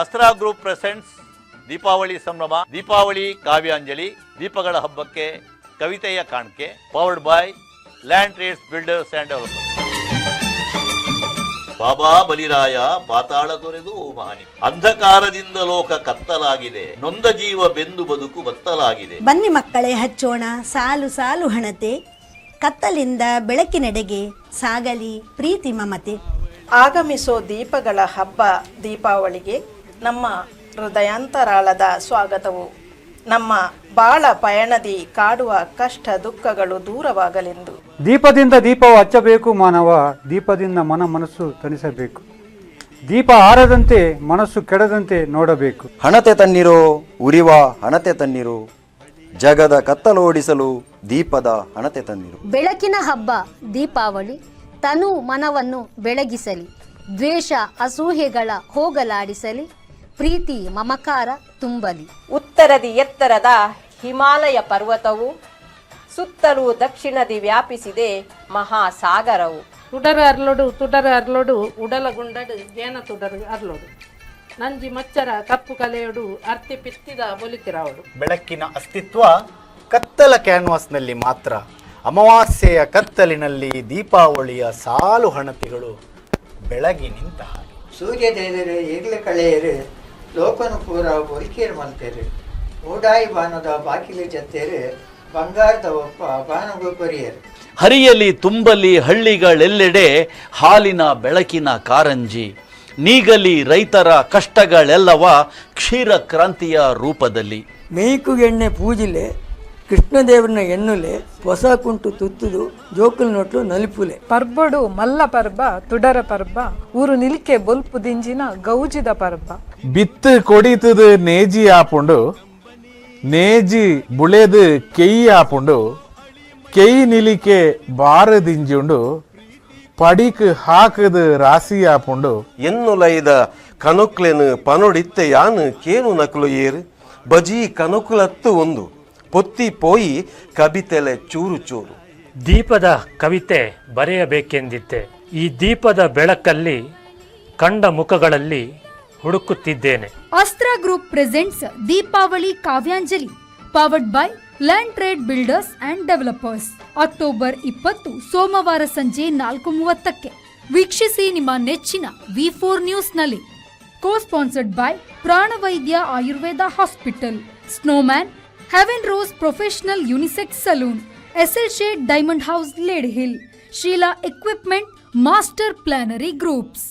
ಅಸ್ತ್ರಾ group presents Deepavali ಸಂಭ್ರಮ ದೀಪಾವಳಿ ಕಾವ್ಯಾಂಜಲಿ ದೀಪಗಳ ಹಬ್ಬಕ್ಕೆ ಕವಿತೆಯ ಕಾಣಿಕೆ powered by land trades builders and developers ಬಾಬಾ ಬಲಿರಾಯ ಪಾತಾಳ ತೊರೆದು ಮಹಾನಿ. ಅಂಧಕಾರದಿಂದ ಲೋಕ ಕತ್ತಲಾಗಿದೆ. ನೊಂದ ಜೀವ ಬೆಂದು ಬದುಕು ಬತ್ತಲಾಗಿದೆ ಬನ್ನಿ ಮಕ್ಕಳೇ ಹಚ್ಚೋಣ. ಸಾಲು ಸಾಲು ಹಣತೆ. ಕತ್ತಲಿಂದ ಬೆಳಕಿನೆಡೆಗೆ ಸಾಗಲಿ ಪ್ರೀತಿ ಮಮತೆ. ಆಗಮಿಸೋ ದೀಪಗಳ ಹಬ್ಬ ದೀಪಾವಳಿಗೆ. ನಮ್ಮ ಹೃದಯಾಂತರಾಳದ ಸ್ವಾಗತವು. ನಮ್ಮ ಬಾಳ ಪಯಣದಿ ಕಾಡುವ ಕಷ್ಟ ದುಃಖಗಳು ದೂರವಾಗಲೆಂದು. ದೀಪದಿಂದ ದೀಪವು ಹಚ್ಚಬೇಕು ಮಾನವ ದೀಪದಿಂದ ಮನ ಮನಸ್ಸು ತಣಿಸಬೇಕು. ದೀಪ ಆರದಂತೆ ಮನಸ್ಸು ಕೆಡದಂತೆ ನೋಡಬೇಕು. ಹಣತೆ ತನ್ನಿರೋ ಉರಿವ ಹಣತೆ ತನ್ನಿರೋ. ಜಗದ ಕತ್ತಲೋಡಿಸಲು ದೀಪದ ಹಣತೆ ತನ್ನಿರು. ಬೆಳಕಿನ ಹಬ್ಬ ದೀಪಾವಳಿ ತನು ಮನವನ್ನು ಬೆಳಗಿಸಲಿ. ದ್ವೇಷ ಅಸೂಹೆಗಳ ಹೋಗಲಾಡಿಸಲಿ. ಪ್ರೀತಿ ಮಮಕಾರ ತುಂಬಲಿ. ಉತ್ತರದಿ ಎತ್ತರದ ಹಿಮಾಲಯ ಪರ್ವತವು ಸುತ್ತಲೂ ದಕ್ಷಿಣದಿ ವ್ಯಾಪಿಸಿದೆ ಮಹಾಸಾಗರವು. ತುಡರ ಅರ್ಲೊಡು ತುಡರು ಅರ್ಲೊಡು ಉಡಲಗುಂಡಡು ಜೇನ ತುಡರು ಅರ್ಲೊಡು. ನಂಜಿ ಮಚ್ಚರ ಕಪ್ಪು ಕಲೆಯೊಡು ಅರ್ತಿ ಪಿತ್ತಿದ ಬೊಲಿತಿರಾವಡು ಬೆಳಕಿನ ಅಸ್ತಿತ್ವ ಕತ್ತಲ ಕ್ಯಾನ್ವಾಸ್ನಲ್ಲಿ ಮಾತ್ರ. ಅಮಾವಾಸ್ಯೆಯ ಕತ್ತಲಿನಲ್ಲಿ ದೀಪಾವಳಿಯ ಸಾಲು ಹಣತೆಗಳು ಬೆಳಗಿ ನಿಂತ ಹಾಗೆ ಸೂರ್ಯ ದೇವರೇ ಈಗಲೇ ಕಳೆಯರು. ಲೋಕನು ಪೂರ ಮಲ್ತೇರೆ ಓಡಾಯಿ ಬಾನದ ಬಾಕಿಲಿ ಜತ್ತೇರೆ ಬಂಗಾರದ ಒಪ್ಪ ಬಾನಗು ಕೊರಿಯರು. ಹರಿಯಲಿ ತುಂಬಲಿ ಹಳ್ಳಿಗಳೆಲ್ಲೆಡೆ ಹಾಲಿನ ಬೆಳಕಿನ ಕಾರಂಜಿ. ನೀಗಲಿ ರೈತರ ಕಷ್ಟಗಳೆಲ್ಲವ ಕ್ಷೀರ ಕ್ರಾಂತಿಯ ರೂಪದಲ್ಲಿ. ಮೇಯ್ಕುಗೆಣ್ಣೆ ಪೂಜಿಲೆ ಕೃಷ್ಣದೇವರನ್ನ ಎನ್ನುಲೆ ಹೊಸ ಕುಂಟು ತುತ್ತುದು ಜೋಕುಲ್ ನೋಟ್ಲು ನಲಿಪುಲೆ. ಪರ್ಬಡು ಮಲ್ಲ ಪರ್ಬ ತುಡರ ಪರ್ಬ ಊರು ನಿಲ್ಕೆ ಬೊಲ್ಪು ದಿಂಜಿನ ಗೌಜಿದ ಪರ್ಬ. ಬಿತ್ತು ಕೊಡಿತದು ನೇಜಿ ಆಪುಂಡು ನೇಜಿ ಬುಳೆದು ಕೆಯಿ ಆಪುಂಡು ಕೈ ನಿಲಿಕೆ ಬಾರದಿಂಜುಂಡು ಪಡಿಕ್ ಹಾಕದು ರಾಸಿ ಆಪುಂಡು. ಎನ್ನುಲೈದ ಕನುಕ್ಲೆನು ಪನೊಡಿತ್ತೆ ಯಾನು ಕೇನು ನಕಲು ಏರು? ಬಜಿ ಕನುಕುಲತ್ತು ಒಂದು ಪೊತ್ತಿ ಪೋಯಿ ಕವಿತೆಲೆ ಚೂರು ಚೂರು. ದೀಪದ ಕವಿತೆ ಬರೆಯಬೇಕೆಂದಿದ್ದೆ ಈ ದೀಪದ ಬೆಳಕಲ್ಲಿ ಕಂಡ ಮುಖಗಳಲ್ಲಿ ಹುಡುಕುತ್ತಿದ್ದೇನೆ. Astra group presents Deepavali Kavyanjali powered by land trade builders and developers October ಇಪ್ಪತ್ತು, ಸೋಮವಾರ ಸಂಜೆ ನಾಲ್ಕು ಮೂವತ್ತಕ್ಕೆ. ವೀಕ್ಷಿಸಿ ನಿಮ್ಮ ನೆಚ್ಚಿನ V four ನ್ಯೂಸ್ನಲ್ಲಿ. Co sponsored by Pranavaidya Ayurveda hospital snowman heaven rose professional unisex salon SL shade diamond house lady hill Sheela equipment master ಪ್ಲಾನರಿ groups